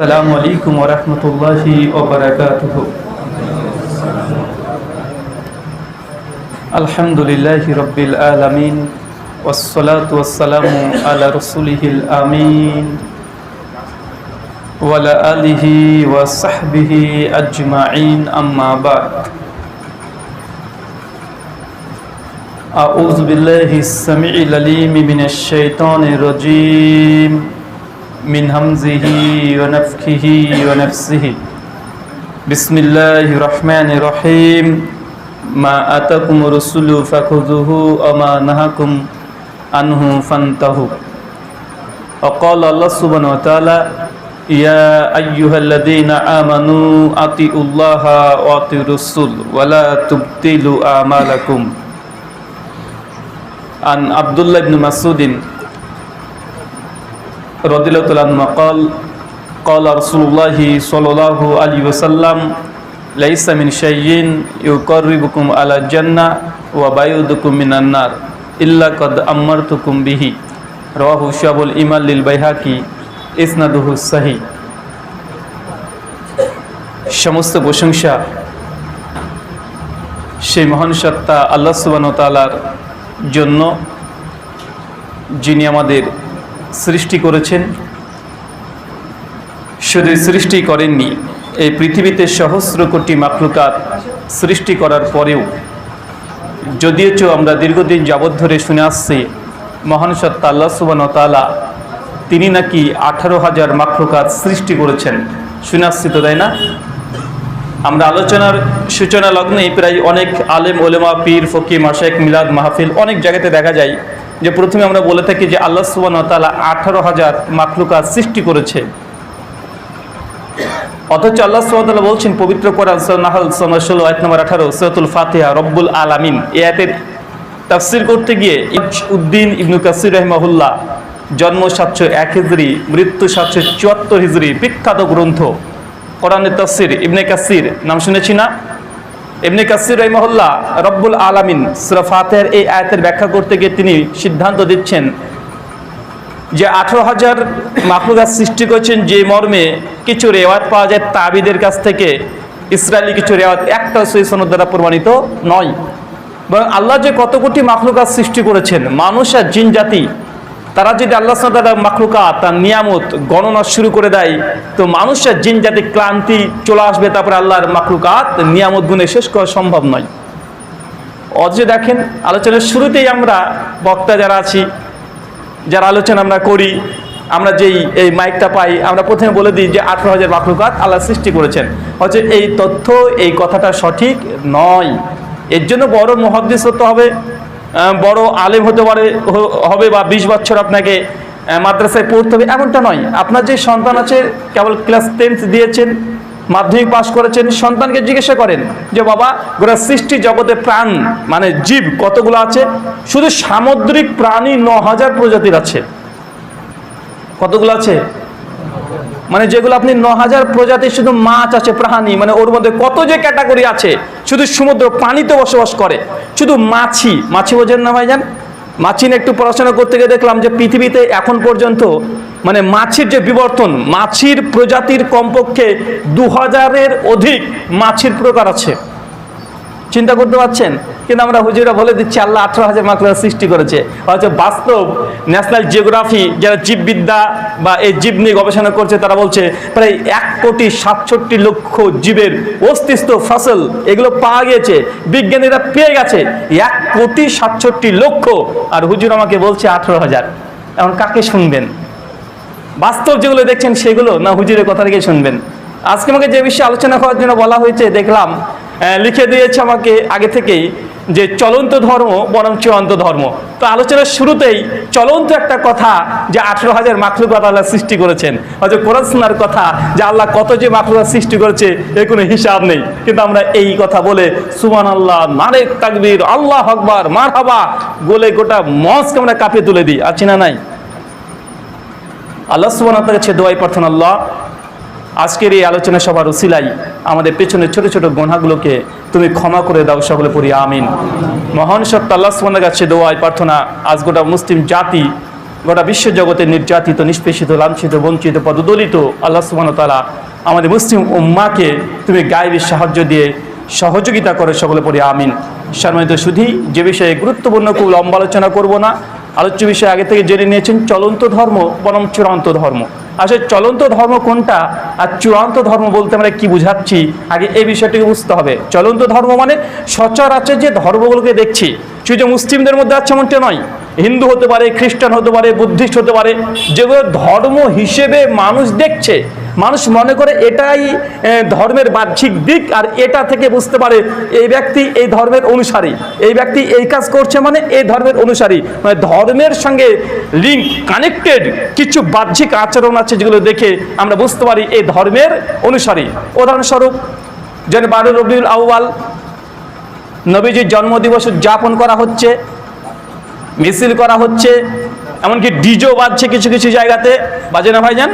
السلام عليكم ورحمة الله وبركاته الحمد لله رب العالمين والصلاة والسلام على رسوله الآمين وعلى آله وصحبه أجمعين أما بعد أعوذ بالله السميع العليم من الشيطان الرجيم من همزه ونفخه ونفسه بسم الله الرحمن الرحيم ما آتاكم الرسول فخذوه وما نهاكم عنه فانتهوا وقال الله سبحانه وتعالى يا أيها الذين آمنوا أطيعوا الله وأطيعوا الرسول ولا تبطلوا أعمالكم عن عبد الله بن مسعود call call ওসাল্লাম আলা জান্না ইল্লা কদ তুকুম বিহি। শাবুল ইসনাদুহু সমস্ত প্রশংসা সেই মহান সত্তা আল্লাহ সুবান তালার জন্য যিনি আমাদের সৃষ্টি করেছেন। শুধু সৃষ্টি করেননি, এই পৃথিবীতে সহস্র কোটি মাকলুকাত সৃষ্টি করার পরেও যদিও আমরা দীর্ঘদিন যাবৎ ধরে শুনে আসছি, মহান সত্তা আল্লাহ সুবান তালা তিনি নাকি আঠারো হাজার মাকলুকাত সৃষ্টি করেছেন। শুনে আসছি তো, তাই না? আমরা আলোচনার সূচনা লগ্নে প্রায় অনেক আলেম, ওলেমা, পীর ফকি মাসেক মিলাদ, মাহফিল অনেক জায়গাতে দেখা যায় যে প্রথমে আমরা বলে থাকি যে আল্লাহ সুবান তালা আঠারো হাজার মাকলুকাত সৃষ্টি করেছে। অথচ আল্লাহ সুবাহতাল্লাহ বলছেন, পবিত্র কোরআন নাহল ষোলো, আয়াত নম্বর আঠারো সৈয়তুল ফাতিহা, রব্বুল আলামিন। এ আয়াতের তাফসির করতে গিয়ে উদ্দিন ইবনু কাসির রহমাহুল্লাহ জন্ম সাতশো এক হিজড়ি মৃত্যু সাতশো চুয়াত্তর হিজড়ি বিখ্যাত গ্রন্থ। কোরআনের তফসির ইবনে কাসির, নাম শুনেছি না? ইবনে কাসির রহমহল্লা রব্বুল আলামিন সুরা ফাতের এই আয়াতের ব্যাখ্যা করতে গিয়ে তিনি সিদ্ধান্ত দিচ্ছেন যে আঠারো হাজার মাহফুজাত সৃষ্টি করছেন যে মর্মে কিছু রেওয়াত পাওয়া যায় তাবিদের কাছ থেকে। ইসরায়েলি কিছু রেওয়াত একটা সই সনদ দ্বারা প্রমাণিত নয়। বরং আল্লাহ যে কত কোটি মাখলুকাত সৃষ্টি করেছেন, মানুষ আর জিন জাতি তারা যদি আল্লাহ সাদা মাখলুকাত, তার নিয়ামত, গণনা শুরু করে দেয়, তো মানুষের জিন জাতি ক্লান্তি চলে আসবে, তারপরে আল্লাহর মাখলুকাত, নিয়ামত গুণে শেষ করা সম্ভব নয়। অথচ দেখেন, আলোচনার শুরুতেই আমরা বক্তা যারা আছি, যারা আলোচনা আমরা করি, আমরা যেই এই মাইকটা পাই, আমরা প্রথমে বলে দিই যে আঠারো হাজার মাকলুকাত আল্লাহ সৃষ্টি করেছেন। হচ্ছে এই তথ্য, এই কথাটা সঠিক নয়। এর জন্য বড় মহাদ্দেশ হতে হবে। বড় আলেম হতে পারে হবে বা বিশ বছর আপনাকে মাদ্রাসায় পড়তে হবে, এমনটা নয়। আপনার যে সন্তান আছে, কেবল ক্লাস টেন্থ দিয়েছেন, মাধ্যমিক পাশ করেছেন, সন্তানকে জিজ্ঞাসা করেন যে, বাবা গোটা সৃষ্টি জগতে প্রাণ মানে জীব কতগুলো আছে? শুধু সামুদ্রিক প্রাণী ন হাজার প্রজাতির আছে। কতগুলো আছে? মানে যেগুলো আপনি ন হাজার প্রজাতির শুধু মাছ আছে, প্রাণী মানে ওর মধ্যে কত যে ক্যাটাগরি আছে, শুধু সমুদ্র পানিতে বসবাস করে, শুধু মাছি মাছি বোঝেন না ভাইজান? মাছি নিয়ে একটু পড়াশোনা করতে গিয়ে দেখলাম যে পৃথিবীতে এখন পর্যন্ত মানে মাছির যে বিবর্তন, মাছির প্রজাতির কমপক্ষে দু হাজারের অধিক মাছির প্রকার আছে। চিন্তা করতে পারছেন? কিন্তু আমরা হুজুরা বলে দিচ্ছি, আল্লাহ আঠারো হাজার মাকড়া সৃষ্টি করেছে। হয়তো বাস্তব ন্যাশনাল জিওগ্রাফি যারা জীববিদ্যা বা এই জীব নিয়ে গবেষণা করছে, তারা বলছে, প্রায় এক কোটি সাতষট্টি লক্ষ জীবের অস্তিত্ব, ফসল, এগুলো পাওয়া গিয়েছে, বিজ্ঞানীরা পেয়ে গেছে। এক কোটি সাতষট্টি লক্ষ। আর হুজুর আমাকে বলছে আঠারো হাজার। এখন কাকে শুনবেন? বাস্তব যেগুলো দেখছেন সেগুলো না হুজুরের কথা থেকে শুনবেন? আজকে আমাকে যে বিষয়ে আলোচনা করার জন্য বলা হয়েছে, দেখলাম লিখে দিয়েছে আমাকে আগে থেকেই যে চলন্ত ধর্ম বরং চূড়ান্ত ধর্ম। তো আলোচনার শুরুতেই চলন্ত একটা কথা যে আঠেরো হাজার মাখলুকাত আল্লাহ সৃষ্টি করেছেন। হয়তো কোরআন শোনার কথা যে আল্লাহ কত যে মাখলুকাত সৃষ্টি করেছে, এর কোনো হিসাব নেই। কিন্তু আমরা এই কথা বলে সুমান আল্লাহ নারেক তাকবির, আল্লাহ আকবার মার হাবা গোলে গোটা মস্ক আমরা কাঁপিয়ে তুলে দিই। আছি না নাই? আল্লাহ সুবান আপনার কাছে দোয়াই প্রার্থনা, আল্লাহ আজকের এই আলোচনা সবার উসিলাই আমাদের পেছনে ছোট ছোট গোনাগুলোকে তুমি ক্ষমা করে দাও, সকলে পড়ি, আমিন। মহান সত্য আল্লাহ সুবানের কাছে দোয়াই প্রার্থনা আজ গোটা মুসলিম জাতি, গোটা বিশ্ব জগতে নির্যাতিত, নিষ্পেষিত, লাঞ্ছিত, বঞ্চিত, পদদলিত আল্লাহ তাআলা আমাদের মুসলিম উম্মাকে তুমি গায়েবী সাহায্য দিয়ে সহযোগিতা করে, সকলে পড়ি, আমিন। সম্মানিত শুধু যে বিষয়ে গুরুত্বপূর্ণ খুব লম্বা আলোচনা করব না, আলোচ্য বিষয়ে আগে থেকে জেনে নিয়েছেন, চলন্ত ধর্ম বরং চূড়ান্ত ধর্ম। আসলে চলন্ত ধর্ম কোনটা আর চূড়ান্ত ধর্ম বলতে আমরা কি বুঝাচ্ছি? আগে এই বিষয়টিকে বুঝতে হবে। চলন্ত ধর্ম মানে সচরাচর যে ধর্মগুলোকে দেখছি, শুধু মুসলিমদের মধ্যে আছে এমনটা নয়। হিন্দু হতে পারে, খ্রিস্টান হতে পারে, বুদ্ধিস্ট হতে পারে, যেগুলো ধর্ম হিসেবে মানুষ দেখছে। মানুষ মনে করে এটাই ধর্মের বাহ্যিক দিক আর এটা থেকে বুঝতে পারে এই ব্যক্তি এই ধর্মের অনুসারী। এই ব্যক্তি এই কাজ করছে মানে এই ধর্মের অনুসারী। মানে ধর্মের সঙ্গে লিঙ্ক কানেক্টেড কিছু বাহ্যিক আচরণ আছে যেগুলো দেখে আমরা বুঝতে পারি এই ধর্মের অনুসারী। উদাহরণস্বরূপ, যেন বারো রবিউল আউয়াল নবীজির জন্মদিবস উদযাপন করা হচ্ছে, মিছিল করা হচ্ছে, এমনকি ডিজো বাজছে কিছু কিছু জায়গাতে। বাজে না ভাইজান?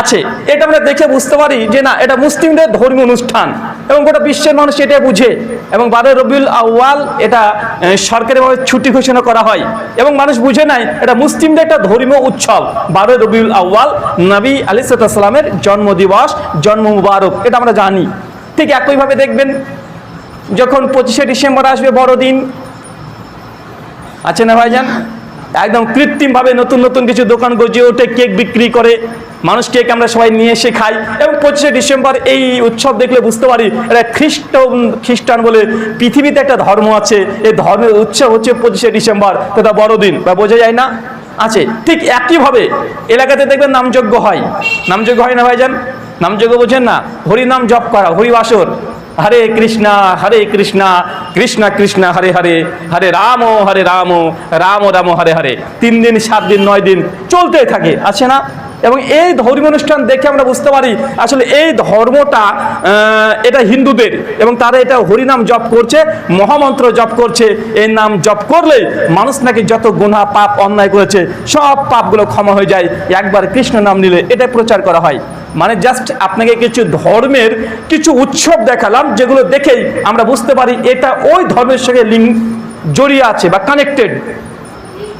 আছে। এটা আমরা দেখে বুঝতে পারি যে না, এটা মুসলিমদের ধর্মীয় অনুষ্ঠান এবং গোটা বিশ্বের মানুষ এটা বুঝে এবং বারো রবিউল আউয়াল এটা সরকারিভাবে ছুটি ঘোষণা করা হয় এবং মানুষ বুঝে নাই এটা মুসলিমদের একটা ধর্মীয় উৎসব। বারো রবিউল আউয়াল নবী আলি সাল্লামের জন্মদিবস, জন্ম মুবারক, এটা আমরা জানি। ঠিক একইভাবে দেখবেন যখন পঁচিশে ডিসেম্বর আসবে বড়দিন। আছে না ভাইজান? একদম কৃত্রিমভাবে নতুন নতুন কিছু দোকান গজিয়ে ওঠে, কেক বিক্রি করে, মানুষ কেক আমরা সবাই নিয়ে এসে খাই। এবং পঁচিশে ডিসেম্বর এই উৎসব দেখলে বুঝতে পারি, এটা খ্রিস্ট খ্রিস্টান বলে পৃথিবীতে একটা ধর্ম আছে। এই ধর্মের উৎসব হচ্ছে পঁচিশে ডিসেম্বর। তথা বড়দিন, বা বোঝা যায় না? আছে। ঠিক একইভাবে এলাকাতে দেখবেন নামযজ্ঞ হয়। নামযজ্ঞ হয় না ভাইজান? নামযজ্ঞ বোঝেন না? হরিনাম জপ করা হরি হরিবাসর। হরে কৃষ্ণা হরে কৃষ্ণা কৃষ্ণা কৃষ্ণ, হরে হরে হরে রাম হরে রাম রাম রাম, হরে হরে। তিন দিন, সাত দিন, নয় দিন চলতে থাকে আছে না? এবং এই ধর্মীয় অনুষ্ঠান দেখে আমরা বুঝতে পারি, আসলে এই ধর্মটা এটা হিন্দুদের এবং তারা এটা হরিনাম জপ করছে, মহামন্ত্র জপ করছে এই নাম জপ করলে মানুষ নাকি যত গুণা পাপ অন্যায় করেছে, সব পাপগুলো ক্ষমা হয়ে যায়। একবার কৃষ্ণ নাম নিলে এটা প্রচার করা হয়। মানে জাস্ট আপনাকে কিছু ধর্মের কিছু উৎসব দেখালাম, যেগুলো দেখেই আমরা বুঝতে পারি এটা ওই ধর্মের সঙ্গে লিঙ্ক জড়িয়ে আছে বা কানেক্টেড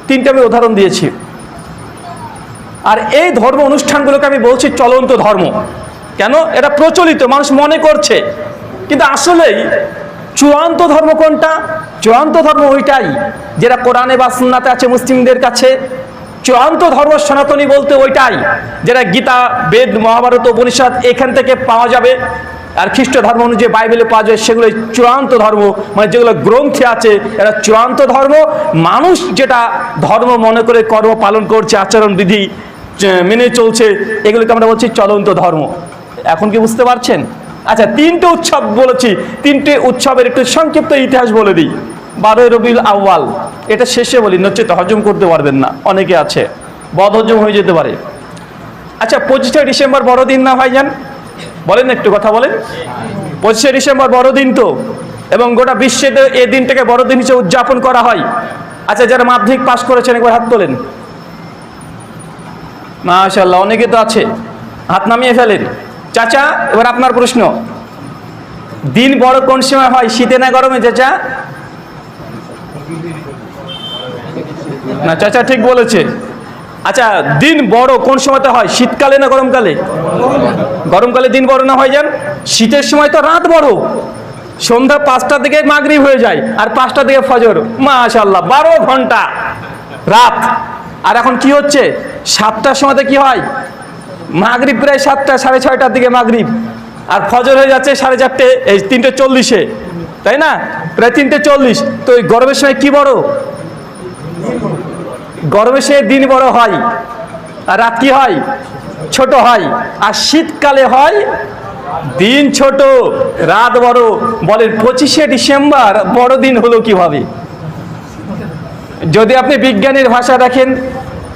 তিনটে আমি উদাহরণ দিয়েছি। আর এই ধর্ম অনুষ্ঠানগুলোকে আমি বলছি চলন্ত ধর্ম। কেন? এটা প্রচলিত, মানুষ মনে করছে। কিন্তু আসলেই চূড়ান্ত ধর্ম কোনটা? চূড়ান্ত ধর্ম ওইটাই, যেটা কোরআনে বা সুন্নাতে আছে মুসলিমদের কাছে। চূড়ান্ত ধর্ম সনাতনী বলতে ওইটাই, যেটা গীতা, বেদ, মহাভারত, উপনিষদ এখান থেকে পাওয়া যাবে। আর খ্রিস্ট ধর্ম অনুযায়ী বাইবেলে পাওয়া যায়, সেগুলো চূড়ান্ত ধর্ম মানে যেগুলো গ্রন্থে আছে এটা চূড়ান্ত ধর্ম। মানুষ যেটা ধর্ম মনে করে কর্ম পালন করছে আচরণ বিধি মেনে চলছে, এগুলোকে আমরা বলছি চলন্ত ধর্ম। এখন কি বুঝতে পারছেন? আচ্ছা তিনটে উৎসব বলেছি, তিনটে উৎসবের একটু সংক্ষিপ্ত ইতিহাস বলে দিই। বারোই রবিউল আউয়াল, এটা শেষে বলি নচেত হজম করতে পারবেন না, অনেকে আছে, বদ হজম হয়ে যেতে পারে। আচ্ছা পঁচিশে ডিসেম্বর বড়দিন না ভাইজান বলেন একটু কথা বলেন। পঁচিশে ডিসেম্বর বড়দিন তো, এবং গোটা বিশ্বে এই দিনটাকে বড়দিন হিসেবে উদযাপন করা হয়। আচ্ছা যারা মাধ্যমিক পাশ করেছেন, একবার হাত তোলেন। মাশাল্লাহ অনেকে তো আছে। হাত নামিয়ে ফেলেন। চাচা, এবার আপনার প্রশ্ন। দিন বড় কোন সময় হয়? শীতে না গরমে, চাচা? না, চাচা ঠিক বলেছে। আচ্ছা দিন বড় কোন সময়তে হয়? শীতকালে না গরমকালে? গরমকালে দিন বড় না হয় যান শীতের সময় তো রাত বড়। সন্ধ্যা পাঁচটা থেকে মাগরি হয়ে যায়, আর পাঁচটা থেকে ফজর। মাশাল্লাহ বারো ঘণ্টা রাত। আর এখন কি হচ্ছে? সাতটার সময়তে কি হয়? মাগরিব প্রায় সাতটা, সাড়ে ছয়টার দিকে মাগরিব। আর ফজর হয়ে যাচ্ছে সাড়ে চারটে, এই তিনটে চল্লিশে। তাই না? প্রায় তিনটে চল্লিশ। তো ওই গরমের সময় কি বড়? গরমে সে দিন বড় হয়। আর রাত কি হয়? ছোট হয়। আর শীতকালে হয় দিন ছোট, রাত বড়। বলেন, পঁচিশে ডিসেম্বর বড় দিন হলো কীভাবে? যদি আপনি বিজ্ঞানের ভাষা দেখেন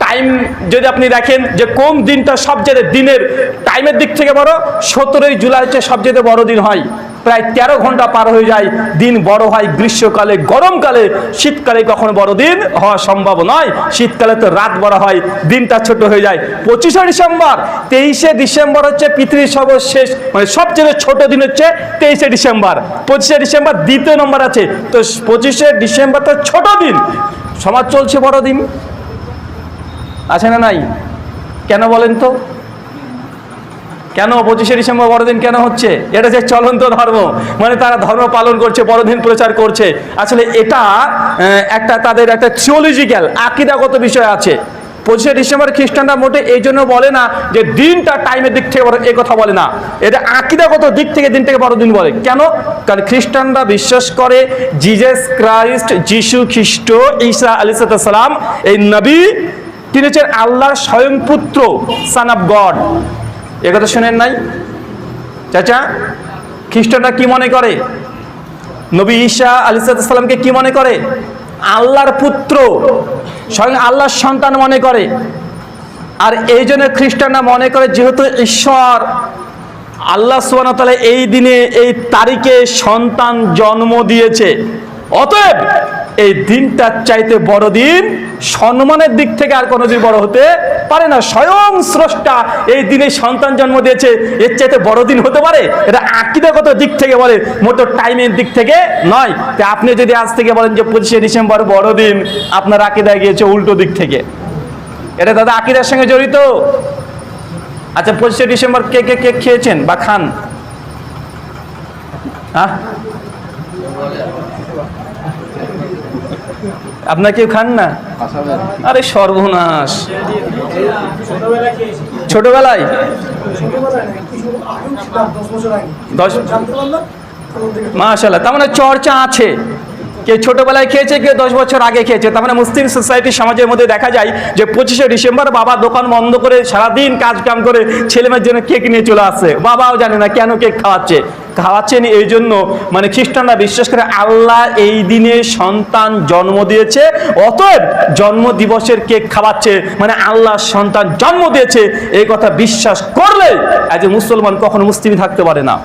টাইম যদি আপনি দেখেন যে কোন দিনটা সবচেয়ে দিনের টাইমের দিক থেকে বড়, সতেরোই জুলাই হচ্ছে সবচেয়ে বড় দিন হয়। প্রায় তেরো ঘণ্টা পার হয়ে যায়, দিন বড় হয় গ্রীষ্মকালে, গরমকালে। শীতকালে কখনো বড় দিন হওয়া সম্ভব নয়। শীতকালে তো রাত বড় হয়, দিনটা ছোট হয়ে যায়। পঁচিশে ডিসেম্বর, তেইশে ডিসেম্বর হচ্ছে পৃথিবীর সর্বশেষ মানে সবচেয়ে ছোট দিন হচ্ছে তেইশে ডিসেম্বর। পঁচিশে ডিসেম্বর দ্বিতীয় নম্বর আছে। তো পঁচিশে ডিসেম্বর তো ছোট দিন। সমাজ চলছে বড় দিন। আছে না নাই? কেন বলেন তো? কেন পঁচিশে ডিসেম্বর বড়দিন কেন হচ্ছে? এটা যে চলন্ত ধর্ম মানে তারা ধর্ম পালন করছে, বড়দিন প্রচার করছে। আসলে এটা একটা তাদের একটা থিওলজিক্যাল আকিদাগত বিষয় আছে। পঁচিশে ডিসেম্বর খ্রিস্টানরা মোটে এই জন্য বলে না যে দিনটা টাইমের দিক থেকে এ কথা বলে না। এটা আকিদাগত দিক থেকে দিনটাকে বড়দিন বলে। কেন? কারণ খ্রিস্টানরা বিশ্বাস করে জিজাস ক্রাইস্ট যিশু খ্রিস্ট, ঈসা আলী সালাম, এই নবী তিনি হচ্ছেন আল্লাহর স্বয়ং পুত্র সান অফ গড এ কথা শুনেন নাই? চাচা খ্রিস্টানরা কি মনে করে? নবী ঈশা আলী সালামকে কি মনে করে? আল্লাহর পুত্র, স্বয়ং আল্লাহর সন্তান মনে করে। আর এই জন্য খ্রিস্টানরা মনে করে যেহেতু ঈশ্বর, আল্লাহ সুবান এই দিনে, এই তারিখে সন্তান জন্ম দিয়েছে। অতএব এই দিনটার চাইতে বড় দিন সম্মানের দিক থেকে আর কোনোদিন বড় হতে পারে না। স্বয়ং স্রষ্টা এই দিনে সন্তান জন্ম দিয়েছে। এর চাইতে বড় দিন হতে পারে? এটা আকিদাগত দিক থেকে বলে মোটো টাইমের দিক থেকে নয়। তো আপনি যদি আজ থেকে বলেন যে পঁচিশে ডিসেম্বর বড় দিন, আপনার আকিদায় গিয়েছে উল্টো দিক থেকে। এটা দাদা আকিদার সঙ্গে জড়িত? আচ্ছা পঁচিশে ডিসেম্বর কে কে কেক খেয়েছেন বা খান? হ্যাঁ? আপনার কেউ খান না? আরে সর্বনাশ। ছোটবেলায়? দশ মাশাল্লাহ তার মানে চর্চা আছে। কেউ ছোটবেলায় খেয়েছে, কেউ দশ বছর আগে খেয়েছে। তার মানে মুসলিম সোসাইটি সমাজের মধ্যে দেখা যায় যে পঁচিশে ডিসেম্বর বাবা দোকান বন্ধ করে সারাদিন কাজ কাম করে ছেলেমেয়ের জন্য কেক নিয়ে চলে আসছে বাবাও জানে না কেন কেক খাওয়াচ্ছে। খাওয়াচ্ছেন এই জন্য। মানে খ্রিস্টানরা বিশ্বাস করে আল্লাহ এই দিনে সন্তান জন্ম দিয়েছে, অতএব জন্ম দিবসের কেক খাওয়াচ্ছে মানে আল্লাহ সন্তান জন্ম দিয়েছে, এই কথা বিশ্বাস করলে এজ এ মুসলমান কখনো মুসলিমই থাকতে পারে না।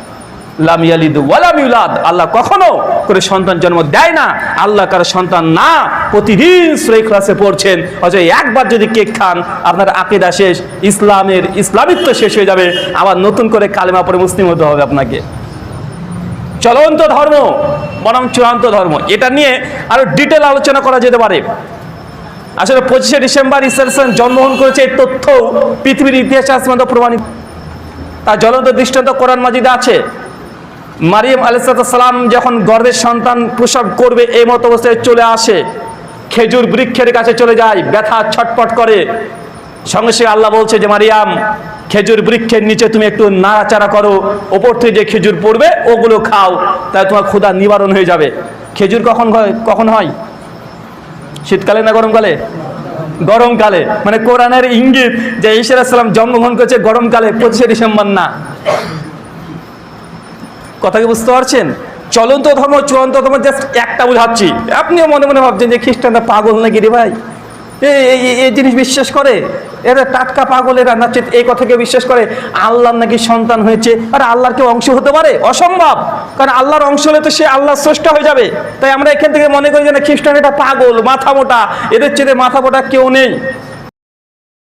লাম ইয়ালিদ ওয়ালাম ইউলাদ, আল্লাহ কখনো করে সন্তান জন্ম দেয় না, আল্লাহ কারও সন্তান না, প্রতিদিন সুরাই ক্লাসে পড়ছেন অথচ একবার যদি কেক খান, আপনার আকিদা শেষ, ইসলামের ইসলামিত্ব শেষ হয়ে যাবে, আবার নতুন করে কালেমা পরে মুসলিম হতে হবে আপনাকে। চলন্ত ধর্ম, বরং চূড়ান্ত ধর্ম। এটা নিয়ে আরও ডিটেল আলোচনা করা যেতে পারে। আসলে পঁচিশে ডিসেম্বর ইসলাম জন্মগ্রহণ করেছে, এই তথ্য পৃথিবীর ইতিহাসে আসমান্ত প্রমাণিত। তার জ্বলন্ত দৃষ্টান্ত কোরআন মাজিদে আছে। মারিয়াম আলাইসালাম যখন গর্ভের সন্তান প্রসব করবে, এই মতো অবস্থায় চলে আসে। খেজুর বৃক্ষের কাছে চলে যায়, ব্যথা ছটপট করে। সঙ্গে সঙ্গে আল্লাহ বলছে যে, মারিয়াম, খেজুর বৃক্ষের নিচে তুমি একটু নাড়াচাড়া করো। ওপর থেকে যে খেজুর পড়বে, ওগুলো খাও। তাই তোমার ক্ষুধা নিবারণ হয়ে যাবে। খেজুর কখন কখন হয়? শীতকালে না গরমকালে? গরমকালে। মানে কোরআনের ইঙ্গিত যে ঈশ্বরাম জন্মগ্রহণ করেছে গরমকালে, পঁচিশে ডিসেম্বর না। কথা কি বুঝতে পারছেন? চলন্ত ধর্ম, চূড়ান্ত ধর্ম, জাস্ট একটা বুঝাচ্ছি। আপনিও মনে মনে ভাবছেন যে, খ্রিস্টানরা পাগল নাকি রে ভাই? এই জিনিস বিশ্বাস করে? এরা টাটকা পাগল, এরা নাচে এই কথাকে বিশ্বাস করে। আল্লাহর নাকি সন্তান হয়েছে। আর আল্লাহর কেউ অংশ হতে পারে? অসম্ভব। কারণ আল্লাহর অংশ হলে তো সে আল্লাহর স্রষ্টা হয়ে যাবে। তাই আমরা এখান থেকে মনে করি যে না খ্রিস্টান এটা পাগল, মাথা মোটা। এদের চেয়ে মাথা মোটা কেউ নেই।